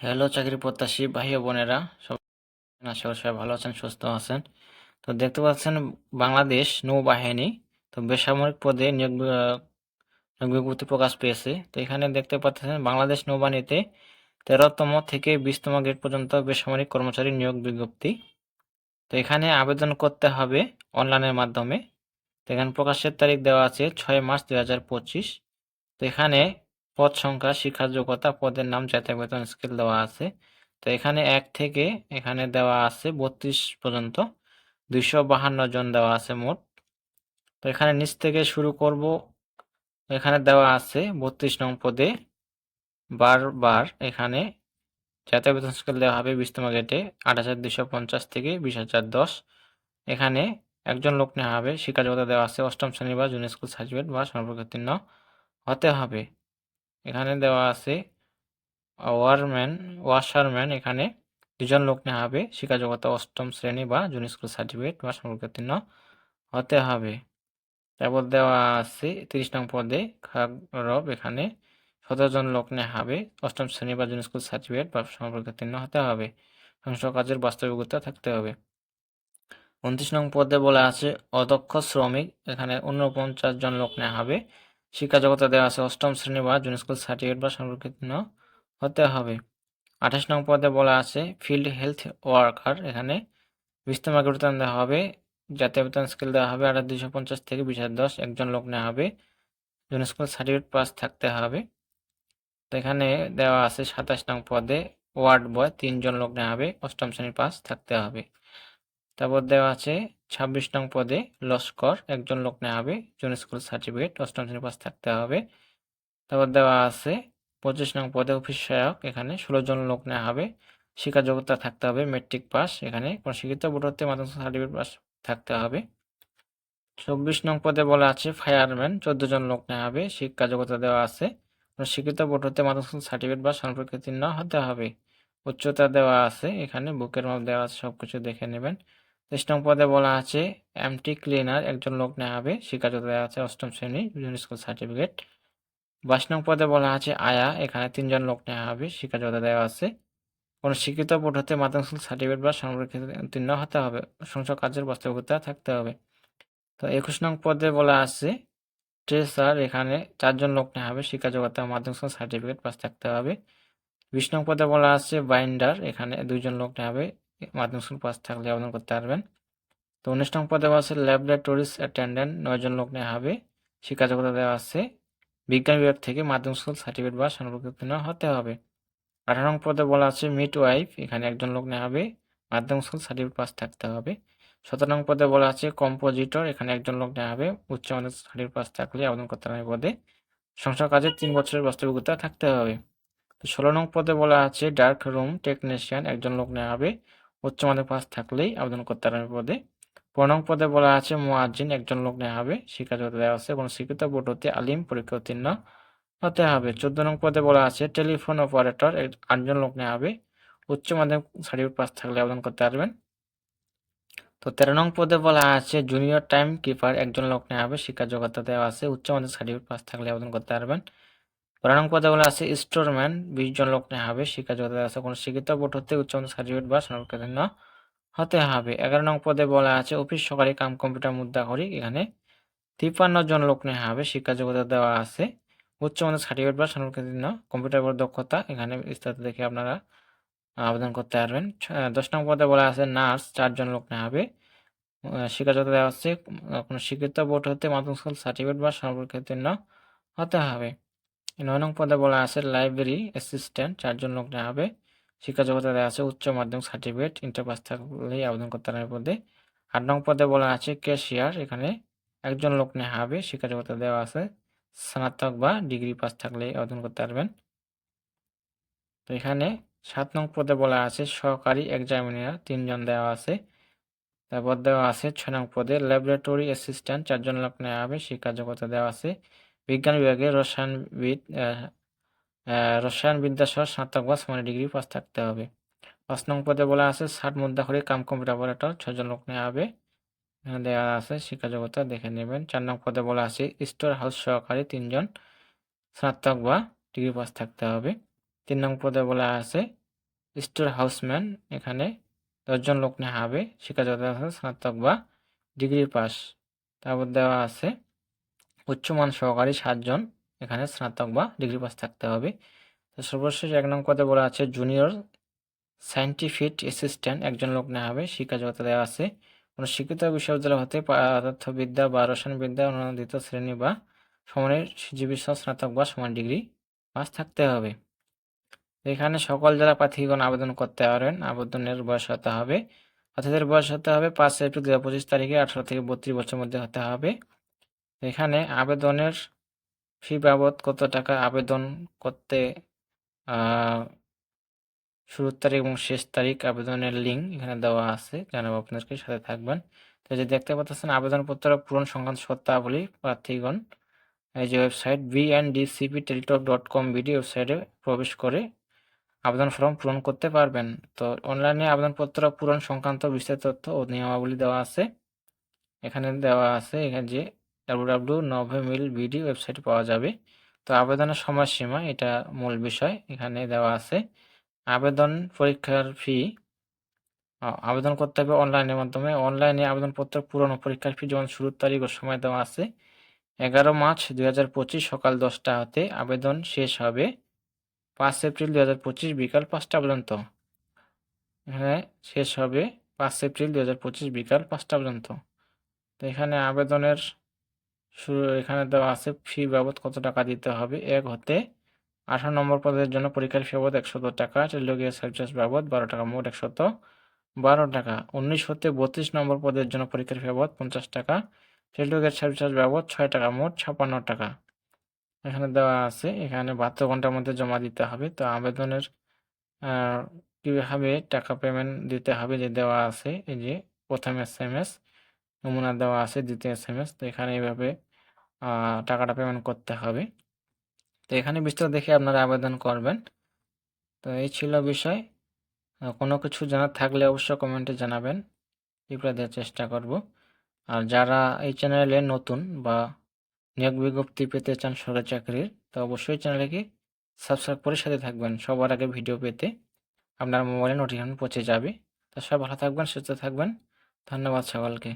Hello, চাকরি প্রত্যাশী ভাই ও বোনেরা। সব আশা করি সবাই ভালো আছেন, সুস্থ আছেন। তো দেখতে পাচ্ছেন বাংলাদেশ নৌবাহিনী, তো বেসামরিক পদে নিয়োগ বিজ্ঞপ্তি প্রকাশ পেয়েছে। তো এখানে দেখতে পাচ্ছেন বাংলাদেশ নৌবাহিনীতে তেরোতম থেকে বিশতম গ্রেড পর্যন্ত বেসামরিক কর্মচারী নিয়োগ বিজ্ঞপ্তি। তো এখানে আবেদন করতে হবে অনলাইনের মাধ্যমে। তো এখানে প্রকাশের তারিখ দেওয়া আছে ছয় মার্চ দুই হাজার পঁচিশ। তো এখানে পদ সংখ্যা শিক্ষার যোগ্যতা পদের নাম জাতীয় বেতন স্কেল দেওয়া আছে। তো এখানে এক থেকে এখানে দেওয়া আছে বত্রিশ পর্যন্ত। দুইশো বাহান্ন জন দেওয়া আছে মোট। তো এখানে নিচ থেকে শুরু করব। এখানে দেওয়া আছে বত্রিশ নং পদে বারবার এখানে জাতীয় বেতন স্কেল দেওয়া হবে বিশতম গেটে আট হাজার দুশো পঞ্চাশ থেকে বিশ হাজার দশ। এখানে একজন লোক নেওয়া হবে। শিক্ষা যোগ্যতা দেওয়া আছে অষ্টম শ্রেণি বা জুনিয়র স্কুল সার্টিফিকেট বা সর্বোত্তীর্ণ হতে হবে। এখানে দেওয়া আছে, ওয়ারম্যান, ওয়াশারম্যান এখানে দুজন লোক নেওয়া হবে। শিক্ষা যোগ্যতা অষ্টম শ্রেণি বা জুনিয়র স্কুল সার্টিফিকেট বা সমর্গোত্তীর্ণ হতে হবে। তারপর দেওয়া আছে তিরিশ নং পদে খাগরব এখানে সতেরো জন লোক নেওয়া হবে। অষ্টম শ্রেণি বা জুনিয়র স্কুল সার্টিফিকেট বা সমর্গোত্তীর্ণ হতে হবে। সংসদ কাজের বাস্তবিকতা থাকতে হবে। উনত্রিশ নং পদে বলা আছে, অদক্ষ শ্রমিক এখানে উনপঞ্চাশ জন লোক নেওয়া হবে। শিক্ষা জগতে দেওয়া আছে অষ্টম শ্রেণি বা জুনিয়র স্কুল সার্টিফিকেট বা সংরক্ষিত হতে হবে। আঠাশ নং পদে বলা আছে, ফিল্ড হেলথ ওয়ার্কার এখানে বিস্তর মার্কেট বেতন দেওয়া হবে, জাতীয় বেতন স্কেল দেওয়া হবে আঠাশ দুইশো পঞ্চাশ থেকে বিশ হাজার দশ, একজন লোক নেওয়া হবে, জুনিয়র স্কুল সার্টিফিকেট পাস থাকতে হবে। তো এখানে দেওয়া আছে সাতাশ নং পদে, ওয়ার্ড বয় তিনজন লোক নেওয়া হবে, অষ্টম শ্রেণির পাস থাকতে হবে। তারপর দেওয়া আছে ছাব্বিশ নং পদে লস্কর একজন লোক নেওয়া হবে জুনিয়র স্কুল সার্টিফিকেট। অষ্টম শ্রেণি পাস থাকতে হবে। তারপর দেওয়া আছে, পঁচিশ নং পদে অফিস সহায়ক, এখানে ষোলো জন লোক নেওয়া হবে। শিক্ষা যোগ্যতা থাকতে হবে মেট্রিক পাস এখানে কোনো শিক্ষিত বোর্ড হতে মাধ্যমিক সার্টিফিকেট পাস থাকতে হবে। চব্বিশ নং পদে বলা আছে ফায়ারম্যান চোদ্দ জন লোক নেওয়া হবে। শিক্ষা যোগ্যতা দেওয়া আছে, কোনো শিক্ষিত বোর্ড হতে মাধ্যমিক সার্টিফিকেট বা সম্পর্কিত চিহ্ন হতে হবে। উচ্চতা দেওয়া আছে, এখানে বুকের মাপ দেওয়া আছে সব কিছু দেখে নেবেন। তেইশ নং পদে বলা আছে, এমটি ক্লিনার একজন লোক নেওয়া হবে শিক্ষা যোগ্যতা দেওয়া আছে অষ্টম শ্রেণি জুনিয়র স্কুল সার্টিফিকেট। বাইশ নং পদে বলা আছে, আয়া, এখানে তিনজন লোক নেওয়া হবে শিক্ষা যোগ্যতা দেওয়া আছে। কোনো শিক্ষিত বোর্ড হতে মাধ্যমিক স্কুল সার্টিফিকেট বা সংরক্ষিত উত্তীর্ণ হতে হবে, সংসদ কাজের বাস্তবিকতা থাকতে হবে। তো একুশ নং পদে বলা আছে, ট্রেসার, এখানে চারজন লোক নেওয়া হবে শিক্ষা যোগ্যতা মাধ্যমিক স্কুল সার্টিফিকেট পাস থাকতে হবে। বিশ নং পদে বলা আছে, বাইন্ডার, এখানে দুইজন লোক নেওয়া হবে মাধ্যমিক স্কুল পাস থাকলে আবেদন করতে পারবেন। তো উনিশ নং পদে আছে ল্যাবরেটরিজ অ্যাটেন্ডেন্ট, নয়জন লোক নেওয়া হবে। শিক্ষা যোগ্যতা দেওয়া আছে, বিজ্ঞান বিভাগ থেকে মাধ্যমিক স্কুল সার্টিফিকেট বা সংরক্ষিত হতে হবে। আঠারো নং পদে বলা আছে মিড ওয়াইফ, এখানে একজন লোক নেওয়া হবে। মাধ্যমিক স্কুল সার্টিফিকেট পাস থাকতে হবে। সতেরো নং পদে বলা আছে কম্পোজিটর, এখানে একজন লোক নেওয়া হবে। উচ্চ মাধ্যমিক সার্টিফিকেট পাস থাকলে আবেদন করতে হবে পদে। সংসার কাজে তিন বছরের বাস্তবিকতা থাকতে হবে। ষোলো নং পদে বলা আছে ডার্ক রুম টেকনিশিয়ান, একজন লোক নেওয়া হবে। উচ্চ মাধ্যমিক পাস থাকলেই আবেদন করতে হবে পদে। পনেরো পদে বলা আছে মোয়াজিন একজন লোক নেওয়া হবে। শিক্ষা যোগ্যতা দেওয়া আছে। কোনো শিক্ষিত বোর্ড হতে আলিম পরীক্ষা উত্তীর্ণ হতে হবে। চোদ্দ নং পদে বলা আছে, টেলিফোন অপারেটর আটজন লোক নেওয়া হবে। উচ্চ মাধ্যমিক সার্টিফিকেট পাস থাকলে আবেদন করতে পারবেন। তো তেরো নং পদে বলা আছে, জুনিয়র টাইম কিপার একজন লোক নেওয়া হবে। শিক্ষা যোগ্যতা দেওয়া আছে। উচ্চ মাধ্যমিক সার্টিফিকেট পাস থাকলে আবেদন করতে পারবেন। বারো নং পদে বলা আছে স্টোরম্যান বিশ জন লোক নেওয়া হবে শিক্ষা যোগ্যতা আছে কোনো শিক্ষিত বোর্ড হতে উচ্চ মাধ্যমিক সার্টিফিকেট বা সংরক্ষিত হতে হবে। এগারো নং পদে বলা আছে অফিস সহকারী কাম কম্পিউটার মুদ্রা করি এখানে তিপ্পান্ন জন লোক নেওয়া হবে শিক্ষা যোগ্যতা দেওয়া আছে উচ্চ মাধ্যমিক সার্টিফিকেট বা সংরক্ষিত কম্পিউটার উপর দক্ষতা এখানে বিস্তারিত দেখে আপনারা আবেদন করতে পারবেন। দশ নং পদে বলা আছে নার্স চারজন লোক নেওয়া হবে আহ, শিক্ষা যোগ্যতা দেওয়া আছে কোনো শিক্ষিত বোর্ড হতে মাধ্যমিক স্কুল সার্টিফিকেট বা সংরক্ষিত হতে হবে। নয় নং পদে বলা আছে লাইব্রেরি অ্যাসিস্ট্যান্ট। চারজন লোক নেওয়া হবে। শিক্ষা যোগ্যতা দেওয়া আছে উচ্চ মাধ্যমিক সার্টিফিকেট ইন্টার পাস থাকলেই আবেদন করতে হবে পদে। আট নং পদে বলা আছে ক্যাশিয়ার, এখানে একজন লোক নেওয়া হবে। শিক্ষা যোগ্যতা দেওয়া আছে স্নাতক বা ডিগ্রি পাস থাকলেই আবেদন করতে পারবেন। তো এখানে সাত নং পদে বলা আছে সহকারী এক্সামিনার, তিনজন দেওয়া আছে। তারপর দেওয়া আছে ছয় নং পদে ল্যাবরেটরি অ্যাসিস্ট্যান্ট, চারজন লোক নেওয়া হবে। শিক্ষা যোগ্যতা দেওয়া আছে বিজ্ঞান বিভাগে রসায়নবিদ আহ, আহ, রসায়ন বিদ্যাসহ স্নাতক বা সমান ডিগ্রি পাস থাকতে হবে। পাঁচ নং পদে বলা আছে ষাট মুদ্রা করে কাম কম্পিউটার অপারেটর ছজন লোক নেওয়া হবে। দেওয়া আছে শিক্ষা যোগ্যতা দেখে নেবেন। চার নং পদে বলা আছে স্টোর হাউস সহকারী তিনজন স্নাতক বা ডিগ্রি পাস থাকতে হবে। তিন নং পদে বলা আছে স্টোর হাউসম্যান এখানে দশজন লোক নেওয়া হবে। শিক্ষাগত যোগ্যতা স্নাতক বা ডিগ্রি পাস তারপর দেওয়া আছে উচ্চমান সহকারী সাতজন এখানে স্নাতক বা ডিগ্রি পাস থাকতে হবে। তো সর্বশেষ এক নম্বর পদে বলা আছে জুনিয়র সায়েন্টিফিক অ্যাসিস্ট্যান্ট একজন লোক নেওয়া হবে, শিক্ষা যোগ্যতা দেওয়া আছে। কোনো শিক্ষিত বিশ্ববিদ্যালয় হতে পদার্থবিদ্যা বা রসায়নবিদ্যা অনুমোদিত শ্রেণি বা সমানের জীবিকা স্নাতক বা সমান ডিগ্রি পাস থাকতে হবে। এখানে সকল জেলা প্রার্থীগণ আবেদন করতে পারেন। আবেদনের বয়স হতে হবে। প্রার্থীদের বয়স হতে হবে পাঁচ এপ্রিল দু পঁচিশ তারিখে, আঠারো থেকে বত্রিশ বছরের মধ্যে হতে হবে। এখানে আবেদনের ফি বাবদ কত টাকা আবেদন করতে শুরুর তারিখ এবং শেষ তারিখ আবেদনের লিঙ্ক এখানে দেওয়া আছে, জানাব আপনাদেরকে, সাথে থাকবেন। তো যে দেখতে পাচ্ছেন, আবেদনপত্র পূরণ সংক্রান্ত সত্তাবলী প্রার্থীগণ, এই যে website B and DCP Teletalk dot com BD ওয়েবসাইটে প্রবেশ করে আবেদন ফর্ম পূরণ করতে পারবেন। তো অনলাইনে আবেদনপত্র পূরণ সংক্রান্ত বিস্তারিত তথ্য ও নিয়মাবলী দেওয়া আছে। এখানে দেওয়া আছে এখানে যে ডাব্লু ডাব্লু নভেমিল বিডি ওয়েবসাইটে পাওয়া যাবে। তো আবেদনের সময়সীমা, এটা মূল বিষয়, এখানে দেওয়া আছে। আবেদন পরীক্ষার ফি আবেদন করতে হবে অনলাইনের মাধ্যমে। অনলাইনে আবেদনপত্র পূরণ পরীক্ষার ফি যেমন শুরুর তারিখ ও সময় দেওয়া আছে। এগারো মার্চ দুই হাজার পঁচিশ সকাল দশটা হতে আবেদন শেষ হবে। পাঁচ এপ্রিল দুই হাজার পঁচিশ বিকাল পাঁচটা পর্যন্ত। এখানে শেষ হবে পাঁচ এপ্রিল দুই হাজার পঁচিশ বিকাল পাঁচটা পর্যন্ত। তো এখানে আবেদনের শুরু, এখানে দেওয়া আছে ফি বাবদ কত টাকা দিতে হবে? এক হতে আঠারো নম্বর পদের জন্য পরীক্ষার ফি বাবদ একশত টাকা টেলিগিয়া সার্ভিস বাবদ বারো টাকা, মোট একশত বারো টাকা। উনিশ হতে বত্রিশ নম্বর পদের জন্য পরীক্ষার ফি বাবদ পঞ্চাশ টাকা টেলিগেট সার্ভিস বাবদ ছয় টাকা, মোট ছাপ্পান্ন টাকা। এখানে দেওয়া আছে, এখানে বাহাত্তর ঘণ্টার মধ্যে জমা দিতে হবে। তো আবেদনের কীভাবে টাকা পেমেন্ট দিতে হবে যে দেওয়া আছে, এই যে প্রথম এস এম এস নমুনা দেওয়া আছে, দ্বিতীয় এস এম এস তো এখানে এইভাবে টাকাটা পেমেন্ট করতে হবে। তো এখানে বিস্তারিত দেখে আপনারা আবেদন করবেন। তো এই ছিল বিষয়। কোনো কিছু জানার থাকলে অবশ্যই কমেন্টে জানাবেন। রিপ্লাই দেওয়ার চেষ্টা করব। আর যারা এই চ্যানেলে নতুন বা নিয়োগ বিজ্ঞপ্তি পেতে চান সরকারি চাকরির, তো অবশ্যই চ্যানেলকে সাবস্ক্রাইব করে সাথে থাকবেন। সবার আগে ভিডিও পেতে আপনার মোবাইলে নোটিফিকেশন পৌঁছে যাবে। তো সব ভালো থাকবেন, সুস্থ থাকবেন। ধন্যবাদ সকলকে।